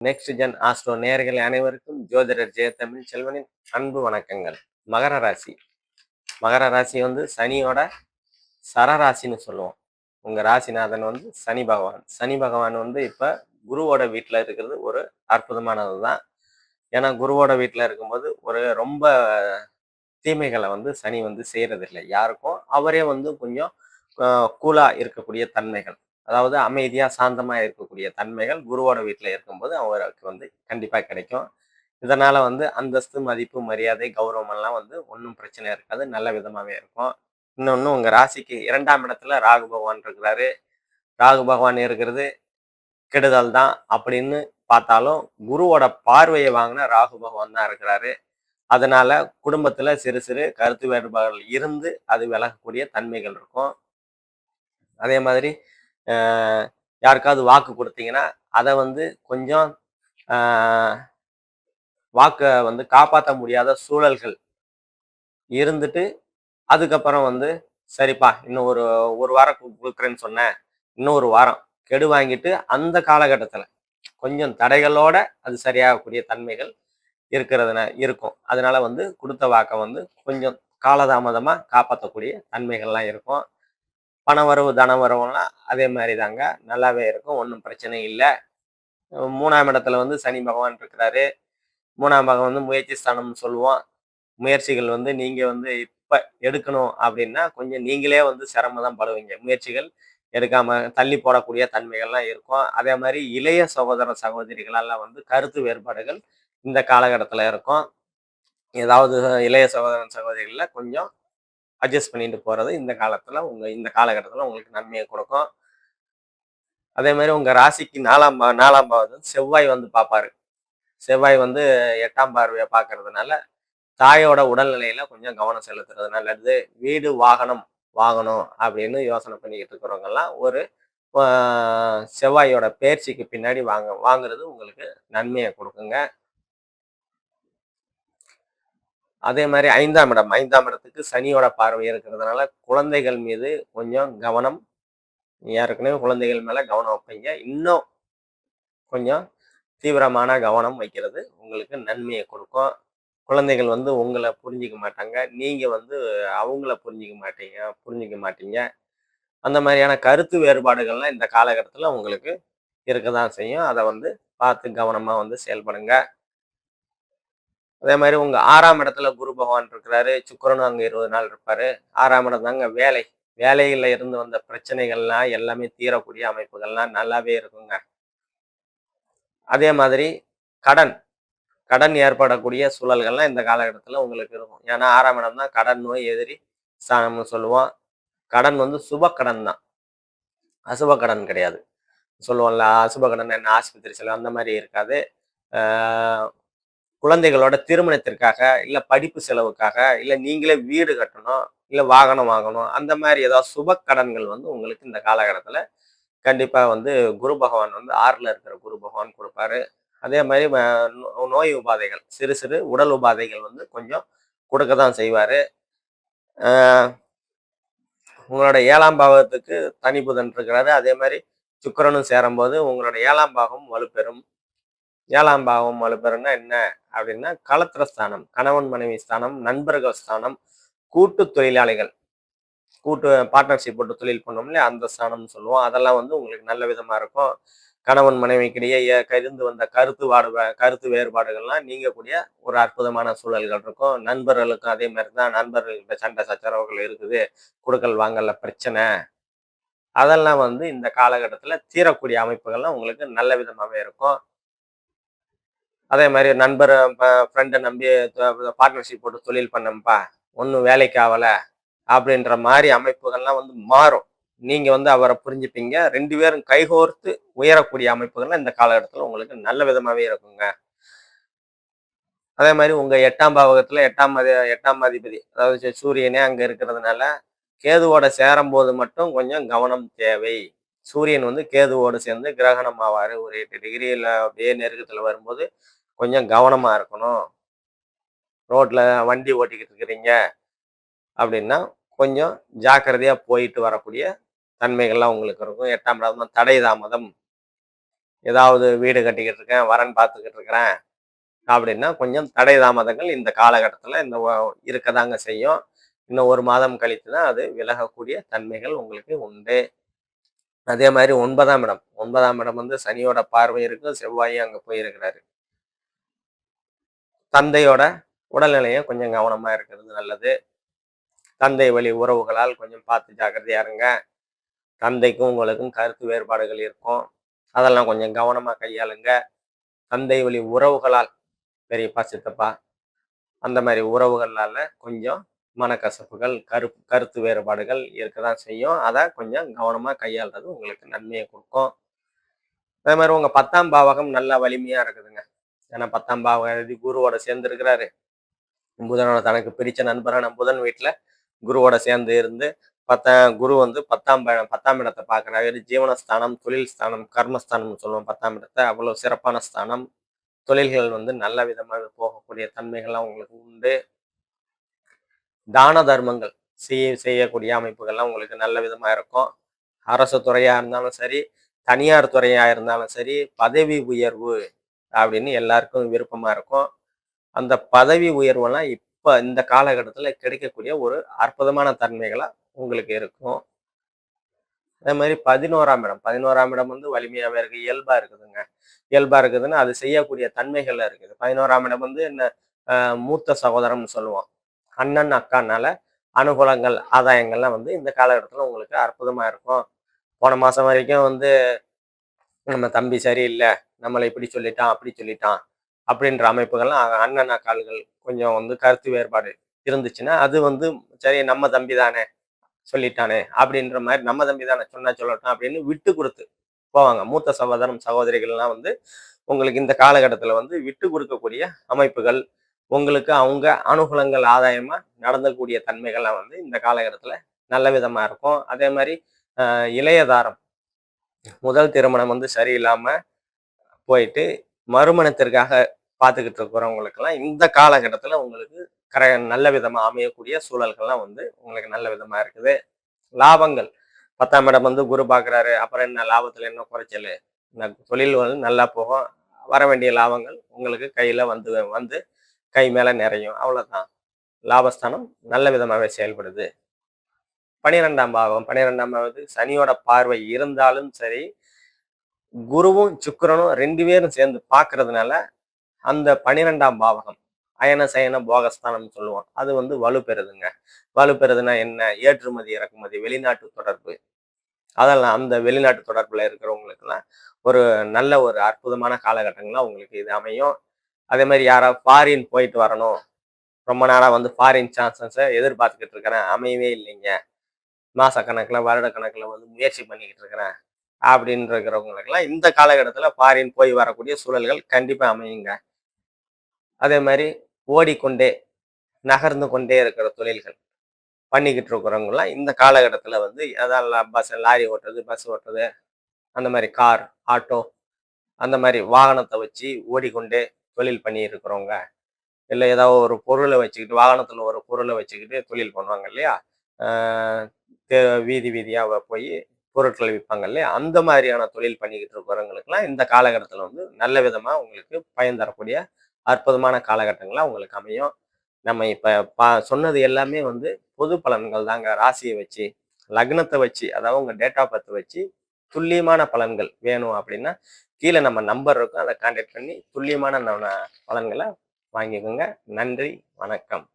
Next gen astro நேர்கள் அனைவருக்கும் ஜோதிடர் ஜெயத்தமிழ் செல்வனின் அன்பு வணக்கங்கள். மகர ராசி. மகர ராசி வந்து சனியோட சரராசின்னு சொல்லுவோம். உங்க ராசிநாதன் வந்து சனி பகவான். சனி பகவான் வந்து இப்ப குருவோட வீட்டில் இருக்கிறது ஒரு அற்புதமானது தான் ஏன்னா குருவோட வீட்டில் இருக்கும்போது ஒரு ரொம்ப தீமைகளை வந்து சனி வந்து செய்யறதில்லை. யாருக்கும் அவரே வந்து கொஞ்சம் கூலா இருக்கக்கூடிய தன்மைகள். அதாவது அமைதியாக சாந்தமாக இருக்கக்கூடிய தன்மைகள் குருவோட வீட்டில் இருக்கும்போது அவருக்கு வந்து கண்டிப்பாக கிடைக்கும். இதனால் வந்து அந்தஸ்து மதிப்பு மரியாதை கௌரவம் எல்லாம் வந்து ஒன்றும் பிரச்சனை இருக்காது. நல்ல விதமாகவே இருக்கும். இன்னொன்று உங்கள் ராசிக்கு இரண்டாம் இடத்துல ராகு பகவான் இருக்கிறாரு. ராகு பகவான் இருக்கிறது கெடுதல் தான் அப்படின்னு பார்த்தாலும் குருவோட பார்வையை வாங்கின ராகு பகவான் தான் இருக்கிறாரு. அதனால குடும்பத்துல சிறு சிறு கருத்து வேறுபாடுகள் இருந்து அது விலகக்கூடிய தன்மைகள் இருக்கும். அதே மாதிரி யாருக்காவது வாக்கு கொடுத்தீங்கன்னா அதை வந்து கொஞ்சம் வாக்கை வந்து காப்பாற்ற முடியாத சூழல்கள் இருந்துட்டு அதுக்கப்புறம் வந்து சரிப்பா இன்னும் ஒரு ஒரு வாரம் கொடுக்குறேன்னு சொன்னேன். இன்னும் ஒரு வாரம். கெடு வாங்கிட்டு அந்த காலகட்டத்தில் கொஞ்சம் தடைகளோட அது சரியாகக்கூடிய தன்மைகள் இருக்கிறதுன இருக்கும். அதனால வந்து கொடுத்த வாக்கை வந்து கொஞ்சம் காலதாமதமாக காப்பாற்றக்கூடிய தன்மைகள்லாம் இருக்கும். பண வரவு தன வரவுலாம் அதே மாதிரி தாங்க நல்லாவே இருக்கும் ஒன்றும் பிரச்சனை இல்லை. மூணாம் இடத்துல வந்து சனி பகவான் இருக்கிறாரு. மூணாம் பாகம் வந்து முயற்சி ஸ்தானம்னு சொல்லுவோம். முயற்சிகள் வந்து நீங்கள் வந்து இப்போ எடுக்கணும் அப்படின்னா கொஞ்சம் நீங்களே வந்து சிரமம் தான் படுவீங்க. முயற்சிகள் எடுக்காம தள்ளி போடக்கூடிய தன்மைகள்லாம் இருக்கும். அதே மாதிரி இளைய சகோதர சகோதரிகளெல்லாம் வந்து கருத்து வேறுபாடுகள் இந்த காலகட்டத்தில் இருக்கும். ஏதாவது இளைய சகோதரன் சகோதரிகளில் கொஞ்சம் அட்ஜஸ்ட் பண்ணிட்டு போகிறது இந்த காலத்தில் உங்கள் இந்த காலகட்டத்தில் உங்களுக்கு நன்மையை கொடுக்கும். அதே மாதிரி உங்கள் ராசிக்கு நாலாம் பா நாலாம் பாவது செவ்வாய் வந்து பார்ப்பாரு செவ்வாய் வந்து எட்டாம் பார்வையை பார்க்கறதுனால தாயோட உடல்நிலையில கொஞ்சம் கவனம் செலுத்துறது நல்லது வீடு வாகனம் வாங்கணும் அப்படின்னு யோசனை பண்ணிக்கிட்டு இருக்கிறவங்கெல்லாம் ஒரு செவ்வாயோட பயிற்சிக்கு பின்னாடி வாங்க வாங்குறது உங்களுக்கு நன்மையை கொடுக்குங்க. அதே மாதிரி ஐந்தாம் இடம். ஐந்தாம் இடத்துக்கு சனியோட பார்வை இருக்கிறதுனால குழந்தைகள் மீது கொஞ்சம் கவனம் ஏற்கனவே குழந்தைகள் மேலே கவனம் வைப்பீங்க. இன்னும் கொஞ்சம் தீவிரமான கவனம் வைக்கிறது உங்களுக்கு நன்மையை கொடுக்கும். குழந்தைகள் வந்து உங்களை புரிஞ்சிக்க மாட்டாங்க. நீங்கள் வந்து அவங்கள புரிஞ்சிக்க மாட்டீங்க புரிஞ்சிக்க மாட்டீங்க. அந்த மாதிரியான கருத்து வேறுபாடுகள்லாம் இந்த காலகட்டத்தில் உங்களுக்கு இருக்க தான் செய்யும். அதை வந்து பார்த்து கவனமாக வந்து செயல்படுங்க. அதே மாதிரி உங்க ஆறாம் இடத்துல குரு பகவான் இருக்கிறாரு சுக்கிரனும் அங்க இருபது நாள் இருப்பாரு. ஆறாம் இடம் தாங்க வேலை. வேலையில இருந்து வந்த பிரச்சனைகள்லாம் எல்லாமே தீரக்கூடிய அமைப்புகள்லாம் நல்லாவே இருக்குங்க. அதே மாதிரி கடன். கடன் ஏற்படக்கூடிய சூழல்கள்லாம் இந்த காலகட்டத்தில் உங்களுக்கு இருக்கும். ஏன்னா ஆறாம் இடம் தான் கடன் நோய் எதிரி ஸ்தானம்னு சொல்லுவோம். கடன் வந்து சுப கடன் தான். அசுப கடன் கிடையாது. சொல்லுவோம்ல அசுப கடன் என்ன? ஆஸ்பத்திரி செலவு அந்த மாதிரி இருக்காது. ஆஹ் குழந்தைகளோட திருமணத்திற்காக இல்லை படிப்பு செலவுக்காக இல்லை நீங்களே வீடு கட்டணும் இல்லை வாகனம் வாங்கணும் அந்த மாதிரி ஏதாவது சுப கடன்கள் வந்து உங்களுக்கு இந்த காலகட்டத்தில் கண்டிப்பாக வந்து குரு பகவான் வந்து ஆறில் இருக்கிற குரு பகவான் கொடுப்பாரு. அதே மாதிரி நோய் உபாதைகள் சிறு சிறு உடல் உபாதைகள் வந்து கொஞ்சம் கொடுக்க தான் செய்வார். உங்களோட ஏழாம் பாவத்துக்கு தனி புதன் இருக்கிறாரு. அதே மாதிரி சுக்கிரனும் சேரும்போது உங்களோட ஏழாம் பாகம் வலுப்பெறும். ஏழாம் பாவம் வலுப்பெறும்னா என்ன? அப்படின்னா களத்திர ஸ்தானம் கணவன் மனைவி ஸ்தானம் நண்பர்கள் ஸ்தானம் கூட்டு தொழிலாளிகள். கூட்டு பார்ட்னர்ஷிப் போட்டு தொழில் பண்ணோம் இல்லையா? அந்த ஸ்தானம்னு சொல்லுவோம். அதெல்லாம் வந்து உங்களுக்கு நல்ல விதமா இருக்கும். கணவன் மனைவிக்கிடையே ஏ- வந்த கருத்து வாடு கருத்து வேறுபாடுகள்லாம் நீங்கக்கூடிய ஒரு அற்புதமான சூழல்கள் இருக்கும். நண்பர்களுக்கும் அதே மாதிரி தான். நண்பர்கள்கிட்ட சண்டை சச்சரவுகள் இருக்குது. கொடுக்கல் வாங்கல பிரச்சனை. அதெல்லாம் வந்து இந்த காலகட்டத்தில் தீரக்கூடிய அமைப்புகள்லாம் உங்களுக்கு நல்ல விதமாகவே இருக்கும். அதே மாதிரி நண்பர் ஃப்ரெண்டை நம்பி பார்ட்னர்ஷிப் போட்டு தொழில் பண்ணப்பா ஒன்றும் வேலைக்கு ஆகல அப்படின்ற மாதிரி அமைப்புகள்லாம் வந்து மாறும். நீங்க வந்து அவரை புரிஞ்சுப்பீங்க. ரெண்டு பேரும் கைகோர்த்து உயரக்கூடிய அமைப்புகள்லாம் இந்த காலகட்டத்தில் உங்களுக்கு நல்ல விதமாவே இருக்குங்க. அதே மாதிரி உங்க எட்டாம் பாவகத்தில் எட்டாம் எட்டாம் அதிபதி அதாவது சூரியனே அங்க இருக்கிறதுனால கேதுவோட சேரும் போது மட்டும் கொஞ்சம் கவனம் தேவை. சூரியன் வந்து கேதுவோடு சேர்ந்து கிரகணம் ஆவார் ஒரு எட்டு டிகிரியில் அப்படியே நெருக்கத்துல வரும்போது கொஞ்சம் கவனமா இருக்கணும். ரோட்ல வண்டி ஓட்டிக்கிட்டு இருக்கிறீங்க அப்படின்னா கொஞ்சம் ஜாக்கிரதையா போயிட்டு வரக்கூடிய தன்மைகள்லாம் உங்களுக்கு இருக்கும். எட்டாம் இடம் தடை தாமதம். ஏதாவது வீடு கட்டிக்கிட்டு இருக்கேன் வரன் பார்த்துக்கிட்டு இருக்கிறேன் அப்படின்னா கொஞ்சம் தடை தாமதங்கள் இந்த காலகட்டத்தில் இந்த இருக்க தாங்க செய்யும். இன்னும் ஒரு மாதம் கழித்து தான் அது விலகக்கூடிய தன்மைகள் உங்களுக்கு உண்டு. அதே மாதிரி ஒன்பதாம் இடம். ஒன்பதாம் இடம் வந்து சனியோட பார்வை இருக்கு செவ்வாயும் அங்கே போயிருக்கிறாரு. தந்தையோட உடல்நிலையை கொஞ்சம் கவனமாக இருக்கிறது நல்லது. தந்தை வழி உறவுகளால் கொஞ்சம் பார்த்து ஜாக்கிரதையா இருங்க. தந்தைக்கும் உங்களுக்கும் கருத்து வேறுபாடுகள் இருக்கும். அதெல்லாம் கொஞ்சம் கவனமாக கையாளுங்க. தந்தை வழி உறவுகளால் பெரியப்பா சித்தப்பா அந்த மாதிரி உறவுகளால் கொஞ்சம் மனக்கசப்புகள் கரு கருத்து வேறுபாடுகள் இருக்க தான் செய்யும். அதை கொஞ்சம் கவனமாக கையாளுறது உங்களுக்கு நன்மையை கொடுக்கும். அதே மாதிரி உங்கள் பத்தாம் பாவகம் நல்லா வலிமையாக இருக்குதுங்க. ஏன்னா பத்தாம் பாவதி குருவோட சேர்ந்து இருக்கிறாரு புதனோட தனக்கு பிரித்த நண்பரான புதன் வீட்டில் குருவோட சேர்ந்து இருந்து பத்தாம் குரு வந்து பத்தாம் பத்தாம் இடத்தை பார்க்குறாரு. ஜீவனஸ்தானம் தொழில் ஸ்தானம் கர்மஸ்தானம்னு சொல்லுவோம். பத்தாம் இடத்தை. அவ்வளோ சிறப்பான ஸ்தானம். தொழில்கள் வந்து நல்ல விதமாக போகக்கூடிய தன்மைகள்லாம் உங்களுக்கு உண்டு. தான தர்மங்கள் செய்ய செய்யக்கூடிய அமைப்புகள்லாம் உங்களுக்கு நல்ல விதமாக இருக்கும். அரசு துறையாக இருந்தாலும் சரி தனியார் துறையாக இருந்தாலும் சரி பதவி உயர்வு அப்படின்னு எல்லாருக்கும் விருப்பமாக இருக்கும். அந்த பதவி உயர்வெல்லாம் இப்போ இந்த காலகட்டத்தில் கிடைக்கக்கூடிய ஒரு அற்புதமான தன்மைகளாக உங்களுக்கு இருக்கும். அதே மாதிரி பதினோராம் இடம். பதினோராம் இடம் வந்து வலிமையாகவே இருக்குது இயல்பாக இருக்குதுங்க. இயல்பாக இருக்குதுன்னு அது செய்யக்கூடிய தன்மைகள் இருக்குது. பதினோராம் இடம் வந்து என்ன மூத்த சகோதரம்னு சொல்லுவோம். அண்ணன் அக்கானால அனுகூலங்கள் ஆதாயங்கள்லாம் வந்து இந்த காலகட்டத்தில் உங்களுக்கு அற்புதமாக இருக்கும். போன மாதம் வரைக்கும் வந்து நம்ம தம்பி சரியில்லை நம்மளை இப்படி சொல்லிட்டான் அப்படி சொல்லிட்டான் அப்படின்ற அமைப்புகள்லாம் அண்ணன் அக்கால்கள் கொஞ்சம் வந்து கருத்து வேறுபாடு இருந்துச்சுன்னா அது வந்து சரி நம்ம தம்பி தானே சொல்லிட்டானே அப்படின்ற மாதிரி நம்ம தம்பி தானே சொன்னா சொல்லட்டும் அப்படின்னு விட்டு கொடுத்து போவாங்க. மூத்த சகோதரம் சகோதரிகள்லாம் வந்து உங்களுக்கு இந்த காலகட்டத்தில் வந்து விட்டு கொடுக்கக்கூடிய அமைப்புகள் உங்களுக்கு அவங்க அனுகூலங்கள் ஆதாயமா நடந்தக்கூடிய தன்மைகள்லாம் வந்து இந்த காலகட்டத்தில் நல்ல விதமாக இருக்கும். அதே மாதிரி இளையதாரம் முதல் திருமணம் வந்து சரியில்லாமல் போயிட்டு மறுமணத்திற்காக பார்த்துக்கிட்டு இருக்கிறவங்களுக்கெல்லாம் இந்த காலகட்டத்தில் உங்களுக்கு கர நல்ல விதமாக அமையக்கூடிய சூழல்கள்லாம் வந்து உங்களுக்கு நல்ல விதமாக இருக்குது. லாபங்கள். பத்தாம் இடம் வந்து குரு பார்க்குறாரு அப்புறம் என்ன? லாபத்தில் என்ன குறைச்சல்? இந்த தொழில் வந்து நல்லா போகும். வர வேண்டிய லாபங்கள் உங்களுக்கு கையில் வந்து வந்து கை மேலே நிறையும். அவ்வளோதான் லாபஸ்தானம் நல்ல விதமாகவே செயல்படுது. பனிரெண்டாம் பாவம் பனிரெண்டாம் பாவது சனியோட பார்வை இருந்தாலும் சரி குருவும் சுக்கரனும் ரெண்டு பேரும் சேர்ந்து பார்க்கறதுனால அந்த பனிரெண்டாம் பாவகம் அயன சயன போகஸ்தானம் சொல்லுவோம். அது வந்து வலுப்பெறுதுங்க. வலுப்பெறுதுன்னா என்ன? ஏற்றுமதி இறக்குமதி வெளிநாட்டு தொடர்பு. அதெல்லாம் அந்த வெளிநாட்டு தொடர்பில் இருக்கிறவங்களுக்குலாம் ஒரு நல்ல ஒரு அற்புதமான காலகட்டங்கள்லாம் உங்களுக்கு இது அமையும். அதே மாதிரி யாராவது ஃபாரின் போயிட்டு வரணும். ரொம்ப நாளாக வந்து ஃபாரின் சான்சஸை எதிர்பார்த்துக்கிட்டு இருக்கிறேன். அமையவே இல்லைங்க. மாசக்கணக்கில் வருடக்கணக்கில் வந்து முயற்சி பண்ணிக்கிட்டு இருக்கிறேன் அப்படின்னு இருக்கிறவங்களுக்கெல்லாம் இந்த காலகட்டத்தில் ஃபாரின் போய் வரக்கூடிய சூழல்கள் கண்டிப்பாக அமையுங்க. அதே மாதிரி ஓடிக்கொண்டே நகர்ந்து கொண்டே இருக்கிற தொழில்கள் பண்ணிக்கிட்டு இருக்கிறவங்களாம் இந்த காலகட்டத்தில் வந்து அதான் பஸ் லாரி ஓட்டுறது பஸ் ஓட்டுறது அந்த மாதிரி கார் ஆட்டோ அந்த மாதிரி வாகனத்தை வச்சு ஓடிக்கொண்டே தொழில் பண்ணி இருக்கிறவங்க. இல்லை ஏதாவது ஒரு பொருளை வச்சுக்கிட்டு வாகனத்தில் ஒரு பொருளை வச்சுக்கிட்டு தொழில் பண்ணுவாங்க இல்லையா? வீதி வீதியாக போய் பொருட்களை விற்பாங்க இல்லையா? அந்த மாதிரியான தொழில் பண்ணிக்கிட்டு இருக்கிறவங்களுக்குலாம் இந்த காலகட்டத்தில் வந்து நல்ல விதமாக உங்களுக்கு பயன் தரக்கூடிய அற்புதமான காலகட்டங்களாக உங்களுக்கு அமையும். நம்ம இப்போ பா சொன்னது எல்லாமே வந்து பொது பலன்கள் தாங்க. ராசியை வச்சு லக்னத்தை வச்சு அதாவது உங்கள் டேட் ஆஃப் பர்த்தை வச்சு துல்லியமான பலன்கள் வேணும் அப்படின்னா கீழே நம்ம நம்பர் இருக்கும். அதை கான்டாக்ட் பண்ணி துல்லியமான பலன்களை வாங்கிக்கோங்க. நன்றி வணக்கம்.